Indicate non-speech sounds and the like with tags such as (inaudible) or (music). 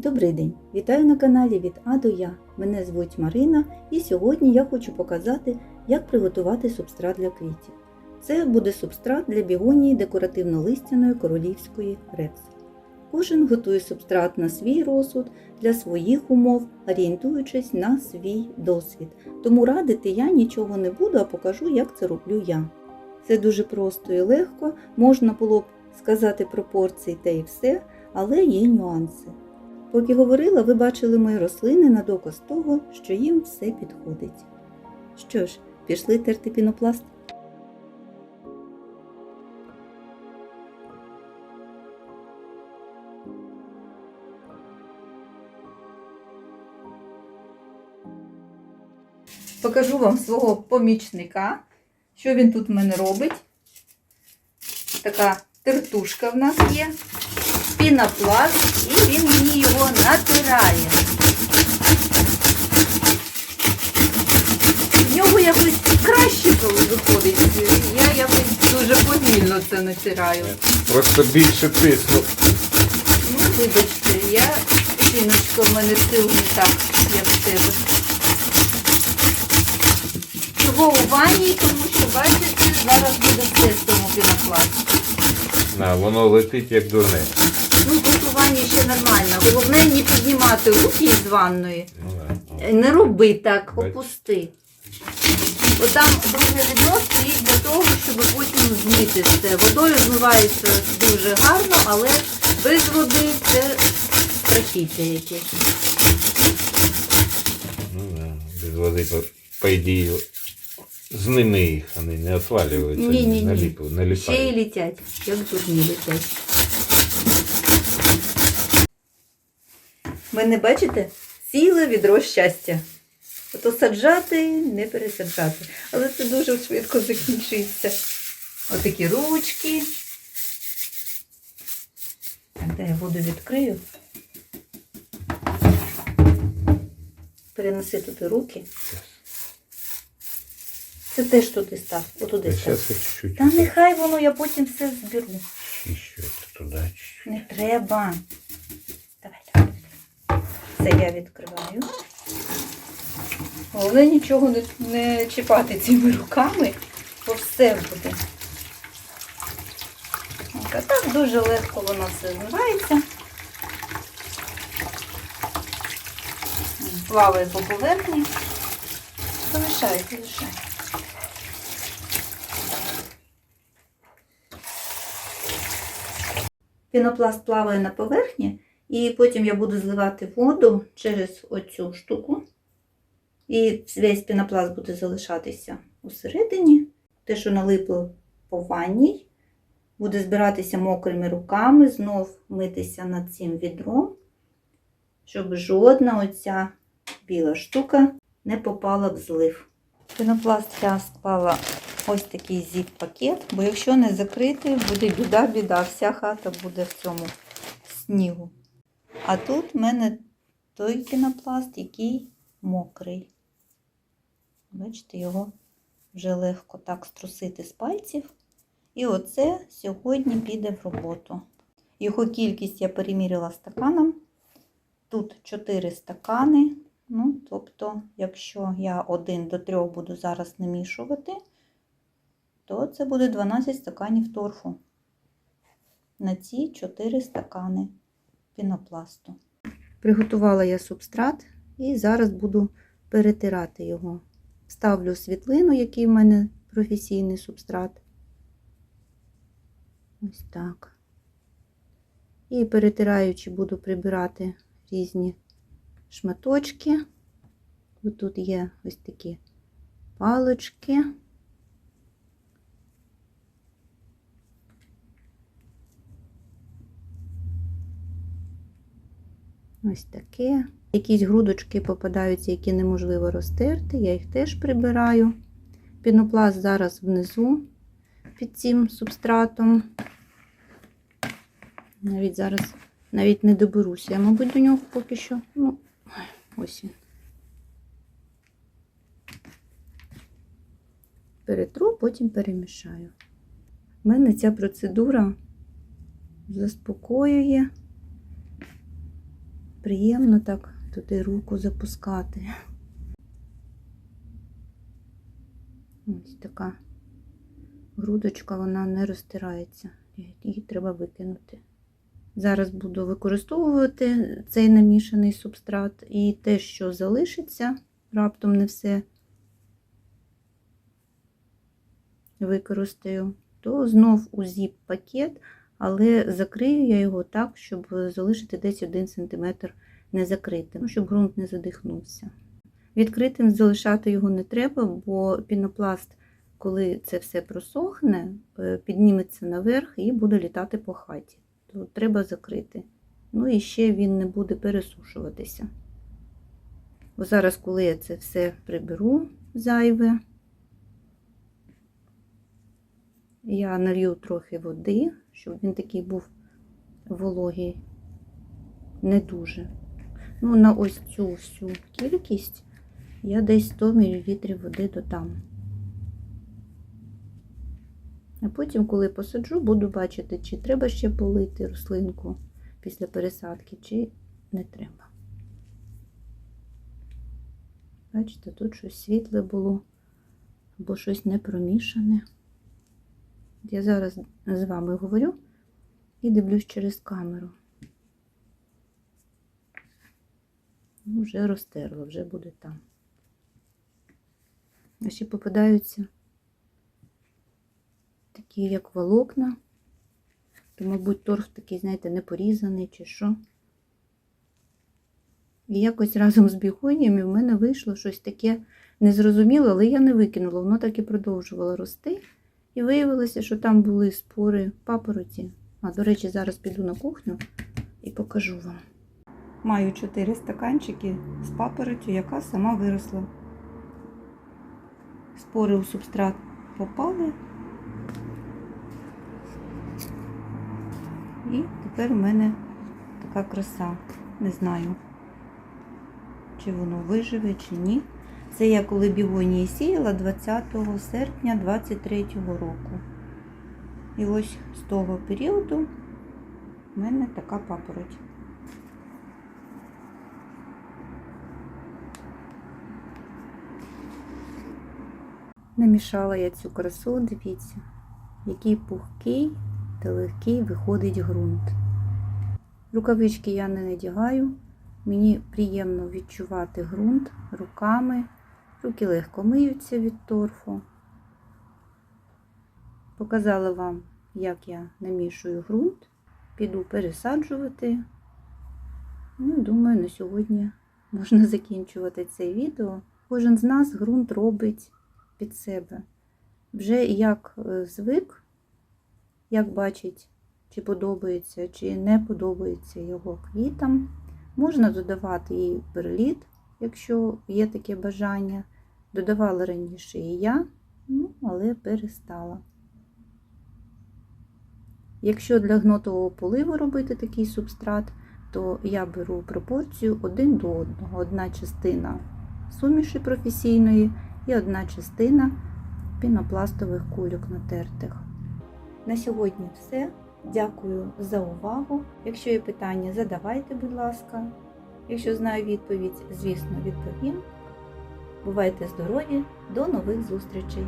Добрий день! Вітаю на каналі від А до Я. Мене звуть Марина і сьогодні я хочу показати, як приготувати субстрат для квітів. Це буде субстрат для бігонії декоративно-листяної королівської рекс. Кожен готує субстрат на свій розсуд для своїх умов, орієнтуючись на свій досвід. Тому радити я нічого не буду, а покажу, як це роблю я. Це дуже просто і легко, можна було б сказати пропорції та і все, але є нюанси. Поки говорила, ви бачили мої рослини на доказ того, що їм все підходить. Що ж, пішли терти пінопласт? Покажу вам свого помічника, що він тут в мене робить. Така тертушка в нас є пінопласт, і він мені його натирає. В нього якось краще коли виходить. Я якось дуже повільно це натираю. Просто більше тисну. Ну, вибачте, я жіночка, в мене сил не так, як в тебе. Чого у ванні, тому що бачите, зараз буде все в пінопласті. На, воно летить як дурне. Ну, ванні ще нормально. Головне не піднімати руки із ванної. Ну, да. Не роби так, опусти. Отам друге відро стоїть для того, щоб потім змити все. Водою змивається дуже гарно, але без води це страхіття якесь. Ну, да. Без води, по, по ідеї, зними їх, вони не отвалюються, Ні-ні-ні. не ліп- Ще й літять, як дурні літять. Ви не бачите? Ціле відро щастя. Ото саджати, не пересаджати. Але це дуже швидко закінчується. Отакі ручки. Так, де я воду відкрию. Перенеси туди руки. Це теж туди став. Отуди став. Та нехай воно, я потім все зберу. Ще туди. Не треба. Давай, давай. Це я відкриваю. Головне нічого не, не чіпати цими руками, бо все буде. Так, а так дуже легко воно все змивається. Плаває по поверхні. Залишай, залишай. Пінопласт плаває на поверхні, і потім я буду зливати воду через оцю штуку. І весь пінопласт буде залишатися усередині. Те, що налипло по ванній, буде збиратися мокрими руками, знов митися над цим відром, щоб жодна оця біла штука не попала в злив. Пінопласт я склала ось такий зіп-пакет, бо якщо не закрити, буде біда-біда, вся хата буде в цьому снігу. А тут в мене той пінопласт, який мокрий. Бачите, його вже легко так струсити з пальців. І оце сьогодні піде в роботу. Його кількість я переміряла стаканом. Тут 4 стакани. Ну, тобто, якщо я один до трьох буду зараз намішувати, то це буде 12 стаканів торфу на ці 4 стакани пінопласту. Приготувала я субстрат і зараз буду перетирати його. Ставлю світлину, який в мене професійний субстрат. Ось так. І перетираючи, буду прибирати різні шматочки. Тут є ось такі палочки. Ось таке. Якісь грудочки попадаються, які неможливо розтерти, я їх теж прибираю. Пінопласт зараз внизу під цим субстратом. Навіть зараз навіть не доберуся. Я, мабуть, до нього поки що. Ну, ось він. Перетру, потім перемішаю. У мене ця процедура заспокоює неприємно так туди руку запускати. Ось така грудочка, вона не розтирається. Її треба викинути. Зараз буду використовувати цей намішаний субстрат і те, що залишиться, раптом не все використаю, то знов у зіп-пакет, але закрию я його так, щоб залишити десь 1 см незакритим, ну, щоб ґрунт не задихнувся. Відкритим залишати його не треба, бо пінопласт, коли це все просохне, е, підніметься наверх і буде літати по хаті. То треба закрити. Ну і ще він не буде пересушуватися. Бо зараз, коли я це все приберу зайве, я налью трохи води, щоб він такий був вологий, не дуже. Ну, на ось цю всю кількість я десь 100 мл води додам. А потім, коли посаджу, буду бачити, чи треба ще полити рослинку після пересадки, чи не треба. Бачите, тут щось світле було, або щось не Я зараз з вами говорю і дивлюсь через камеру. Ну, вже розтерло, вже буде там. А ще попадаються такі, як волокна. То, мабуть, торф такий, знаєте, не порізаний чи що. І якось разом з бігоніями в мене вийшло щось таке незрозуміле, але я не викинула, воно так і продовжувало рости. І виявилося, що там були спори папороті. А, до речі, зараз піду на кухню і покажу вам. Маю 4 стаканчики з папоротю, яка сама виросла. Спори у субстрат попали. І тепер у мене така краса. Не знаю, чи воно виживе, чи ні. Це я коли бігонії сіяла 20 серпня 23 року. І ось з того періоду в мене така папороть. Намішала я цю красу, дивіться, який пухкий та легкий виходить ґрунт. Рукавички я не надягаю. Мені приємно відчувати ґрунт руками. Руки легко миються від торфу. Показала вам, як я намішую ґрунт. Піду пересаджувати. Ну, думаю, на сьогодні можна (laughs) закінчувати це відео. Кожен з нас ґрунт робить під себе. Вже як е, звик, як бачить, чи подобається, чи не подобається його квітам. Можна додавати і перліт, якщо є таке бажання. Додавала раніше і я, ну, але перестала. Якщо для гнотового поливу робити такий субстрат, то я беру пропорцію один до одного. Одна частина суміші професійної і одна частина пінопластових кульок натертих. На сьогодні все. Дякую за увагу. Якщо є питання, задавайте, будь ласка. Якщо знаю відповідь, звісно, відповім. Бувайте здорові, до нових зустрічей!